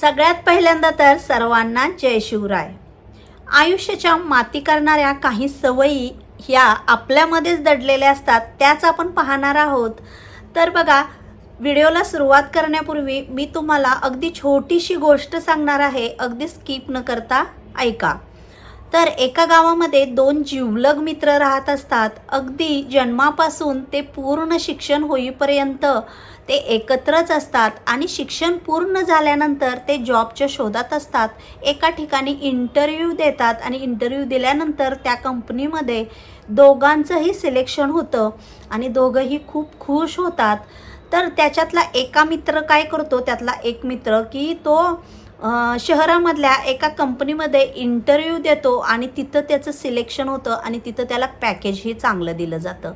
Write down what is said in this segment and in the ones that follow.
सगळ्यात पहिल्यांदा तर सर्वांना जय शिवराय. आयुष्याच्या माती करणाऱ्या काही सवयी ह्या आपल्यामध्येच दडलेल्या असतात त्याच आपण पाहणार आहोत. तर बघा व्हिडिओला सुरुवात करण्यापूर्वी मी तुम्हाला अगदी छोटीशी गोष्ट सांगणार आहे. अगदी स्किप न करता ऐका. तर एका गावामध्ये दोन जिवलग मित्र राहत असतात. अगदी जन्मापासून ते पूर्ण शिक्षण होईपर्यंत ते एकत्रच असतात आणि शिक्षण पूर्ण झाल्यानंतर ते जॉबच्या शोधात असतात. एका ठिकाणी इंटरव्ह्यू देतात आणि इंटरव्ह्यू दिल्यानंतर त्या कंपनीमध्ये दोघांचंही सिलेक्शन होतं आणि दोघंही खूप खुश होतात. तर त्याच्यातला एका मित्र काय करतो? त्यातला एक मित्र की तो शहरामधल्या एका कंपनीमध्ये इंटरव्ह्यू देतो आणि तिथं त्याचं सिलेक्शन होतं आणि तिथं त्याला पॅकेजही चांगलं दिलं जातं.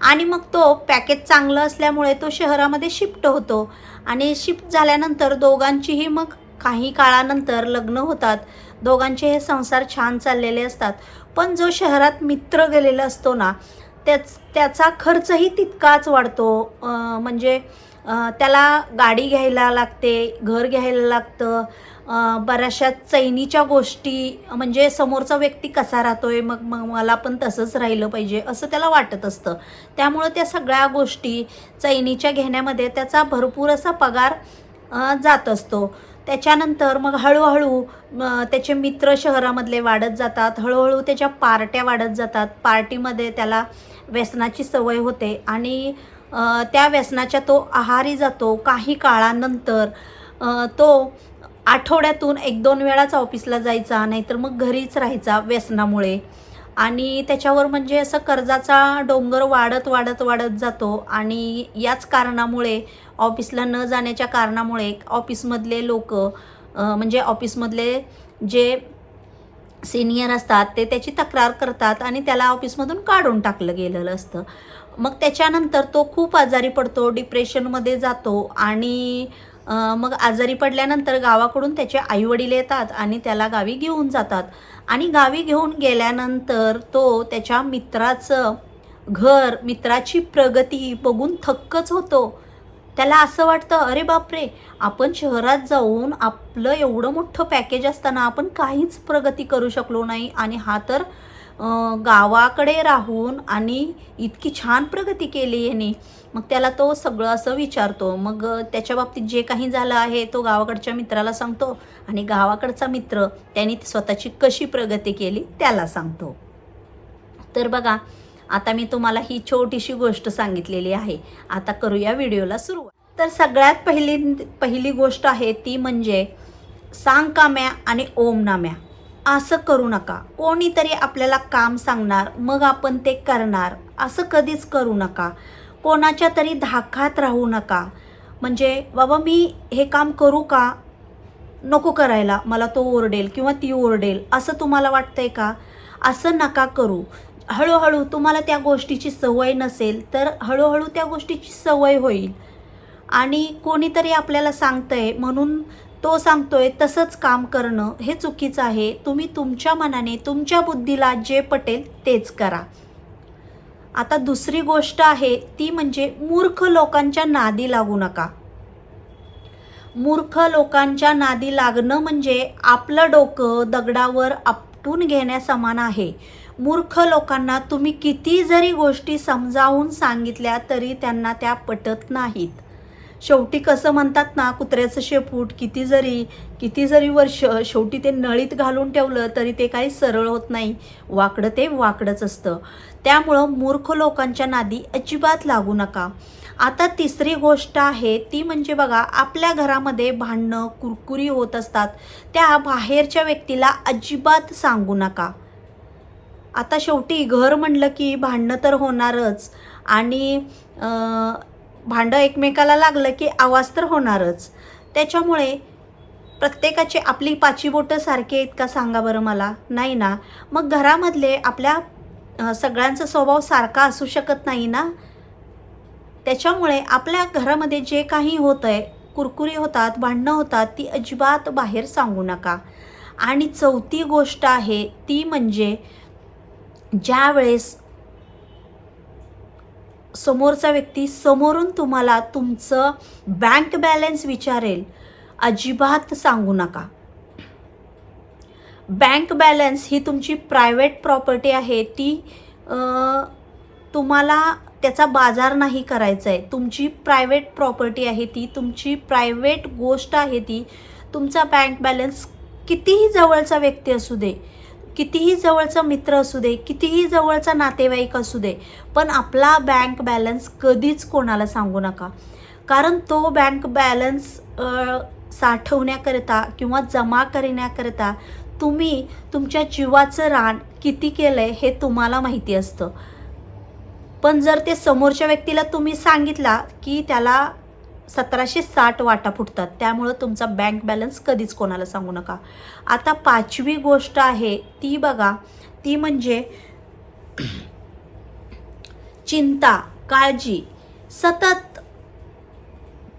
आणि मग तो पॅकेज चांगलं असल्यामुळे तो शहरामध्ये शिफ्ट होतो. आणि शिफ्ट झाल्यानंतर दोघांचीही मग काही काळानंतर लग्न होतात. दोघांचे हे संसार छान चाललेले असतात. पण जो शहरात मित्र गेलेला असतो ना त्याच त्याचा खर्चही तितकाच वाढतो. म्हणजे त्याला गाडी घ्यायला लागते घर घ्यायला लागतं. बऱ्याचशा चैनीच्या गोष्टी म्हणजे समोरचा व्यक्ती कसा राहतोय मग मग मला पण तसंच राहिलं पाहिजे असं त्याला वाटत असतं. त्यामुळं त्या सगळ्या गोष्टी चैनीच्या घेण्यामध्ये त्याचा भरपूर असा पगार जात असतो. त्याच्यानंतर मग हळूहळू त्याचे मित्र शहरामधले वाढत जातात. हळूहळू त्याच्या पार्ट्या वाढत जातात. पार्टीमध्ये त्याला व्यसनाची सवय होते आणि त्या व्यसनाच्या तो आहारी जातो काही काळानंतर तो आठवड्यातून एक दोन वेळाच ऑफिसला जायचा नाहीतर मग घरीच राहायचा व्यसनामुळे. आणि त्याच्यावर म्हणजे असं कर्जाचा डोंगर वाढत वाढत वाढत जातो आणि याच कारणामुळे ऑफिसला न जाण्याच्या कारणामुळे ऑफिसमधले लोक म्हणजे ऑफिसमधले जे सिनियर असतात ते त्याची तक्रार करतात आणि त्याला ऑफिसमधून काढून टाकलं गेलेलं असतं. मग त्याच्यानंतर तो खूप आजारी पडतो डिप्रेशनमध्ये जातो आणि मग आजारी पडल्यानंतर गावाकडून त्याचे आईवडील येतात आणि त्याला गावी घेऊन जातात. आणि गावी घेऊन गेल्यानंतर तो त्याच्या मित्राचं घर मित्राची प्रगती बघून थक्कच होतो. त्याला असं वाटतं अरे बापरे आपण शहरात जाऊन आपलं एवढं मोठं पॅकेज असताना आपण काहीच प्रगती करू शकलो नाही आणि हा तर गावाकडे राहून आणि इतकी छान प्रगती केली याने. मग त्याला तो सगळं असं विचारतो. मग त्याच्या बाबतीत जे काही झालं आहे तो गावाकडच्या मित्राला सांगतो आणि गावाकडचा मित्र त्याने स्वतःची कशी प्रगती केली त्याला सांगतो. तर बघा आता मी तुम्हाला ही छोटीशी गोष्ट सांगितलेली आहे. आता करूया व्हिडिओला सुरुवात. तर सगळ्यात पहिली पहिली गोष्ट आहे ती म्हणजे सांग काम्या आणि ओम नाम्या. असं करू नका. कोणीतरी आपल्याला काम सांगणार मग आपण ते करणार. असं कधीच करू नका. कोणाच्या तरी धाकात राहू नका. म्हणजे बाबा मी हे काम करू का? नको करायला. मला तो ओरडेल किंवा ती ओरडेल. असं तुम्हाला वाटतंय का? असं नका करू. हळूहळू तुम्हाला त्या गोष्टीची सवय नसेल तर हळूहळू त्या गोष्टीची सवय होईल. आणि कोणीतरी आपल्याला सांगतंय म्हणून तो सांगतोय तसंच काम करणं हे चुकीचं आहे. तुम्ही तुमच्या मनाने तुमच्या बुद्धीला जे पटेल तेच करा. आता दुसरी गोष्ट आहे ती म्हणजे मूर्ख लोकांच्या नादी लागू नका. मूर्ख लोकांच्या नादी लागणं म्हणजे आपलं डोकं दगडावर आपटून घेण्यासमान आहे. मूर्ख लोकांना तुम्ही किती जरी गोष्टी समजावून सांगितल्या तरी त्यांना त्या पटत नाहीत. शेवटी कसं म्हणतात ना कुत्र्याचं शेपूट किती जरी किती जरी वर्ष शेवटी ते नळीत घालून ठेवलं तरी ते काही सरळ होत नाही. वाकडं ते वाकडंच असतं. त्यामुळं मूर्ख लोकांच्या नादी अजिबात लागू नका. आता तिसरी गोष्ट आहे ती म्हणजे बघा आपल्या घरामध्ये भांडणं कुरकुरी होत असतात. त्या बाहेरच्या व्यक्तीला अजिबात सांगू नका. आता शेवटी घर म्हणलं की भांडणं तर होणारच. आणि भांडं एकमेकाला लागलं की आवाज तर होणारच. त्याच्यामुळे प्रत्येकाची आपली पाची बोटं सारखी आहेत का सांगा बरं मला? नाही ना. मग घरामधले आपल्या सगळ्यांचा स्वभाव सारखा असू शकत नाही ना? त्याच्यामुळे आपल्या घरामध्ये जे काही होतं आहे कुरकुरी होतात भांडणं होतात ती अजिबात बाहेर सांगू नका. आणि चौथी गोष्ट आहे ती म्हणजे ज्या वेळेस समोरचा व्यक्ती समोरून तुम्हाला तुमचं बँक बॅलन्स विचारेल अजिबात सांगू नका. बँक बॅलन्स ही तुमची प्रायव्हेट प्रॉपर्टी आहे ती तुम्हाला त्याचा बाजार नाही करायचा आहे तुमची प्रायव्हेट प्रॉपर्टी आहे ती तुमची प्रायव्हेट गोष्ट आहे ती तुमचा बँक बॅलन्स कितीही जवळचा व्यक्ती असू दे कितीही जवळचा मित्र असू दे कितीही जवळचा नातेवाईक असू दे पण आपला बँक बॅलन्स कधीच कोणाला सांगू नका. कारण तो बँक बॅलन्स साठवण्याकरिता किंवा जमा करण्याकरिता तुम्ही तुमच्या जीवाचं रान किती केलं आहे हे तुम्हाला माहिती असतं. पण जर ते समोरच्या व्यक्तीला तुम्ही सांगितला की त्याला सतराशे साठ वाटा फुटतात. त्यामुळं तुमचा बँक बॅलन्स कधीच कोणाला सांगू नका. आता पाचवी गोष्ट आहे ती बघा. ती म्हणजे चिंता काळजी. सतत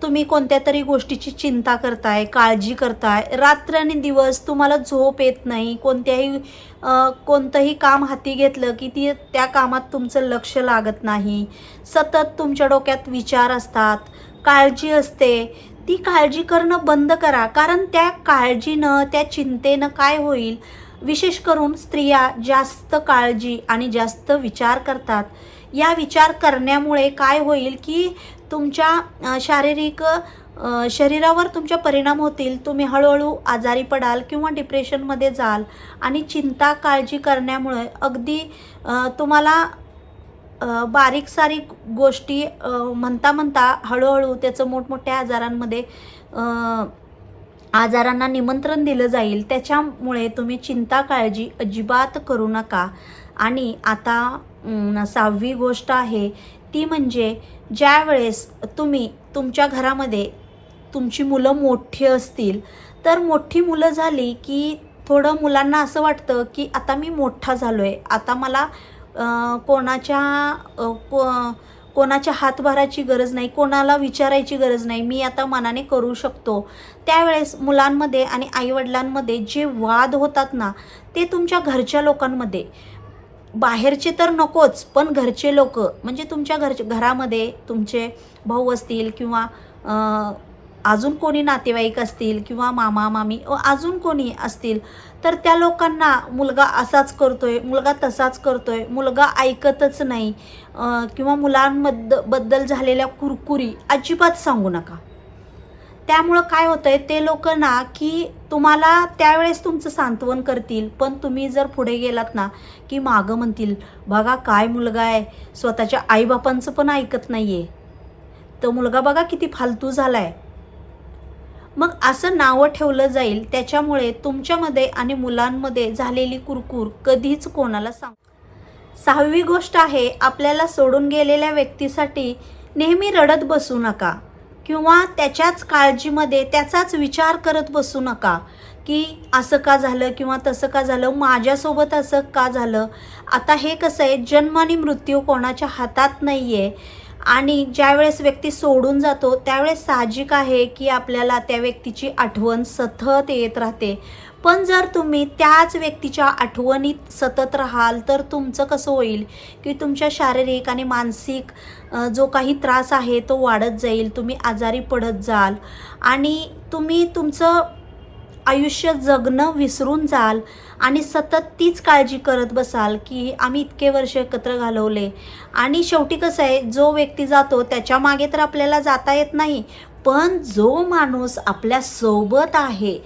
तुम्ही कोणत्या तरी गोष्टीची चिंता करताय काळजी करताय. रात्र आणि दिवस तुम्हाला झोप येत नाही. कोणत्याही कोणतंही काम हाती घेतलं की ती त्या कामात तुमचं लक्ष लागत नाही. सतत तुमच्या डोक्यात विचार असतात. काळजी असते ती काळजी करणं बंद करा. कारण त्या काळजीनं त्या चिंतेनं काय होईल? विशेष करून स्त्रिया जास्त काळजी आणि जास्त विचार करतात. या विचार करण्यामुळे काय होईल की तुमच्या शारीरिक शरीरावर तुमच्या परिणाम होतील. तुम्ही हळूहळू आजारी पडाल किंवा डिप्रेशनमध्ये जाल. आणि चिंता काळजी करण्यामुळे अगदी तुम्हाला बारीक सारीक गोष्टी म्हणता म्हणता हळूहळू त्याचं मोठमोठ्या आजारांमध्ये आजारांना निमंत्रण दिलं जाईल. त्याच्यामुळे तुम्ही चिंता काळजी अजिबात करू नका. आणि आता सहावी गोष्ट आहे ती म्हणजे ज्या वेळेस तुम्ही तुमच्या घरामध्ये तुमची मुलं मोठी असतील तर मोठी मुलं झाली की थोडं मुलांना असं वाटतं की आता मी मोठा झालो आहे आता मला कोणाच्या को कोणाच्या हातभाराची गरज नाही कोणाला विचारायची गरज नाही मी आता मनाने करू शकतो. त्यावेळेस मुलांमध्ये आणि आईवडिलांमध्ये जे वाद होतात ना ते तुमच्या घरच्या लोकांमध्ये. बाहेरचे तर नकोच पण घरचे लोक म्हणजे तुमच्या घरचे घरामध्ये तुमचे भाऊ असतील किंवा अजून कोणी नातेवाईक असतील किंवा मामा मामी व अजून कोणी असतील तर त्या लोकांना मुलगा असाच करतोय मुलगा तसाच करतोय मुलगा ऐकतच नाही किंवा मुलांबद्दबद्दल झालेल्या कुरकुरी अजिबात सांगू नका. त्यामुळं काय होतंय ते लोक ना की तुम्हाला त्यावेळेस तुमचं सांत्वन करतील पण तुम्ही जर पुढे गेलात ना की मागं म्हणतील बघा काय मुलगा आहे स्वतःच्या आईबापांचं पण ऐकत नाही आहे तो मुलगा बघा किती फालतू झाला आहे मग असं नावं ठेवलं जाईल त्याच्यामुळे तुमच्यामध्ये आणि मुलांमध्ये झालेली कुरकुर कधीच कोणाला सांग सहावी गोष्ट आहे आपल्याला सोडून गेलेल्या व्यक्तीसाठी नेहमी रडत बसू नका. किंवा त्याच्याच काळजीमध्ये त्याचाच विचार करत बसू नका की असं का झालं किंवा तसं का झालं माझ्यासोबत असं का झालं. आता हे कसं आहे जन्म आणि मृत्यू कोणाच्या हातात नाही आहे आणि ज्यावेळेस व्यक्ती सोडून जातो त्यावेळेस साहजिक आहे की आपल्याला त्या व्यक्तीची आठवण सतत येत राहते. पण जर तुम्ही त्याच व्यक्तीच्या आठवणीत सतत राहाल तर तुमचं कसं होईल की तुमच्या शारीरिक आणि मानसिक जो काही त्रास आहे तो वाढत जाईल तुम्ही आजारी पडत जाल आणि तुम्ही तुमचं आयुष्य जगणं विसरून जाल. आणि सतत तीच काळजी करत बसाल की आम्ही इतके वर्ष एकत्र घालवले. आणि शेवटी कसं आहे जो व्यक्ती जातो त्याच्यामागे तर आपल्याला जाता येत नाही पण जो माणूस आपल्यासोबत आहे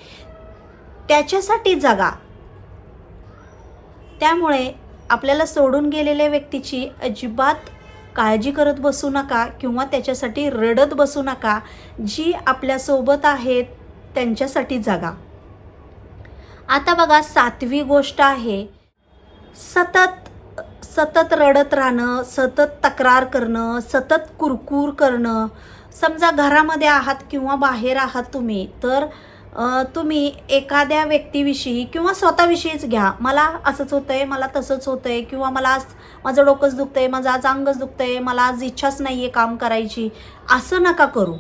त्याच्यासाठी जगा. त्यामुळे आपल्याला सोडून गेलेल्या व्यक्तीची अजिबात काळजी करत बसू नका किंवा त्याच्यासाठी रडत बसू नका. जी आपल्यासोबत आहेत त्यांच्यासाठी जगा. आता बघा सातवी गोष्ट आहे. सतत सतत रडत राहणं सतत तक्रार करणं सतत कुरकुर करणं. समजा घरामध्ये आहात किंवा बाहेर आहात तुम्ही तर तुम्ही एखाद्या व्यक्तीविषयी किंवा स्वतःविषयीच घ्या. मला असंच होतं आहे मला तसंच होतं आहे किंवा मला आज माझं डोकंच दुखतं आहे माझं आज अंगच दुखतं आहे मला आज इच्छाच नाही आहे काम करायची. असं नका करू.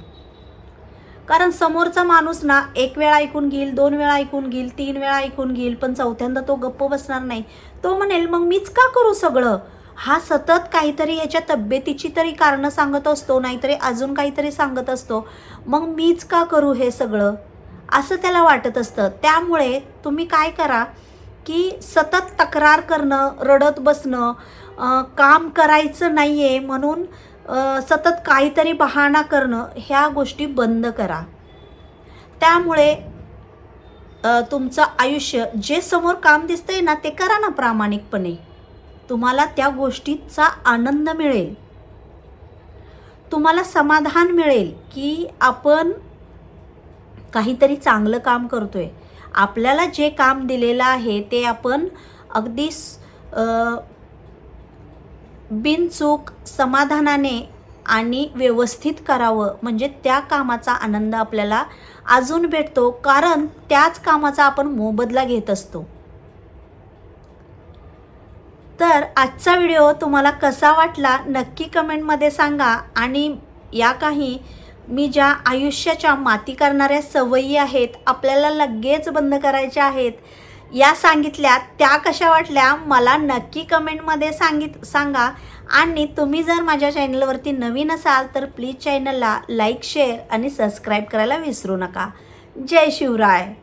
कारण समोरचा माणूस ना एक वेळा ऐकून घेईल दोन वेळा ऐकून घेईल तीन वेळा ऐकून घेईल पण चौथ्यांदा तो गप्प बसणार नाही. तो म्हणेल मग मीच का करू सगळं? हा सतत काहीतरी याच्या तब्येतीची तरी कारणं सांगत असतो नाहीतरी अजून काहीतरी सांगत असतो. मग मीच का करू हे सगळं? असं त्याला वाटत असतं. त्यामुळे तुम्ही काय करा की सतत तक्रार करणं रडत बसणं काम करायचं नाही आहे म्हणून सतत काहीतरी बहाणा करणं ह्या गोष्टी बंद करा. त्यामुळे तुमचं आयुष्य जे समोर काम दिसतंय ना ते करा ना प्रामाणिकपणे. तुम्हाला त्या गोष्टीचा आनंद मिळेल. तुम्हाला समाधान मिळेल की आपण काहीतरी चांगलं काम करतोय. आपल्याला जे काम दिलेलं आहे ते आपण अगदी बिनचूक समाधानाने आणि व्यवस्थित करावं. म्हणजे त्या कामाचा आनंद आपल्याला अजून भेटतो. कारण त्याच कामाचा आपण मोबदला घेत असतो. तर आजचा व्हिडिओ तुम्हाला कसा वाटला नक्की कमेंटमध्ये सांगा. आणि या काही मी ज्या आयुष्याच्या माती करणाऱ्या सवयी आहेत आपल्याला लगेच बंद करायच्या आहेत या सांगितल्या त्या कशा वाटल्या मला नक्की कमेंटमध्ये सांगित सांगा. आणि तुम्ही जर माझ्या चॅनलवरती नवीन असाल तर प्लीज चॅनलला लाईक शेअर आणि सबस्क्राईब करायला विसरू नका. जय शिवराय.